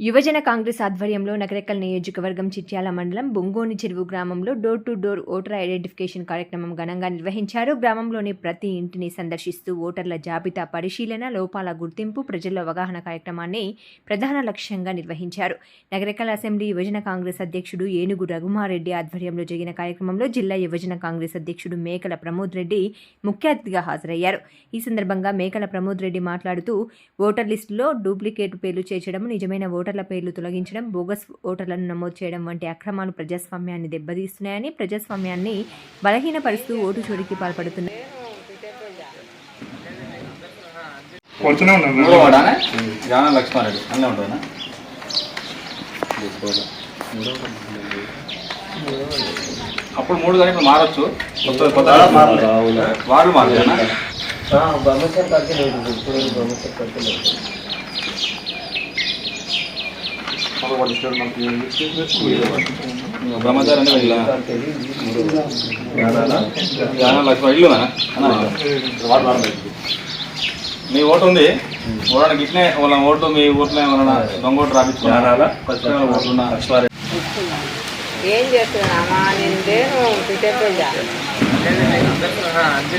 యువజన కాంగ్రెస్ ఆధ్వర్యంలో నగరకల్ నియోజకవర్గం చిట్యాల మండలం బొంగోని చెరువు గ్రామంలో door to door voter identification కార్యక్రమం ఘనంగా నిర్వహించారు. గ్రామంలోని ప్రతి ఇంటిని సందర్శిస్తూ ఓటర్ల జాబితా పరిశీలన లోపాల గుర్తింపు ప్రజల్లో అవగాహన కార్యక్రమాన్ని ప్రధాన లక్ష్యంగా నిర్వహించారు. నగరకల్ అసెంబ్లీ యువజన కాంగ్రెస్ అధ్యక్షుడు ఏనుగు రఘుమారెడ్డి ఆధ్వర్యంలో జరిగిన కార్యక్రమంలో జిల్లా యువజన కాంగ్రెస్ అధ్యక్షుడు మేకల ప్రమోద్ రెడ్డి ముఖ్య అతిథిగా హాజరయ్యారు. ఈ సందర్భంగా మేకల ప్రమోద్ రెడ్డి మాట్లాడుతూ ఓటర్ లిస్టులో డూప్లికేట్ పేర్లు చేర్చడం నిజమైన ఓటర్ ఓటర్ల పేర్లు తొలగించడం బోగస్ ఓటర్లను నమోదు చేయడం వంటి అక్రమాలు ప్రజాస్వామ్యాన్ని దెబ్బతీస్తున్నాయని ప్రజాస్వామ్యాన్ని బలహీనపరుస్తూ ఓటు చోరీకి పాల్పడుతున్నాయి లక్ష్మారెడ్డి. అన్నీ ఉంటుందా అప్పుడు మూడు కానీ ఇప్పుడు మారచ్చు వాళ్ళు మారుతానా బ్రహ్మచర్ అంటే వెళ్ళా. జాన లక్ష్మ ఇల్లు మీ ఓటు ఉంది. ఓడానికి ఇట్లే వాళ్ళ ఓటు మీ ఊర్లో ఏమన్నా దొంగ ఓటు రాపించుకున్నారా ఏం చేస్తున్నామా నేను లేను పిట్టె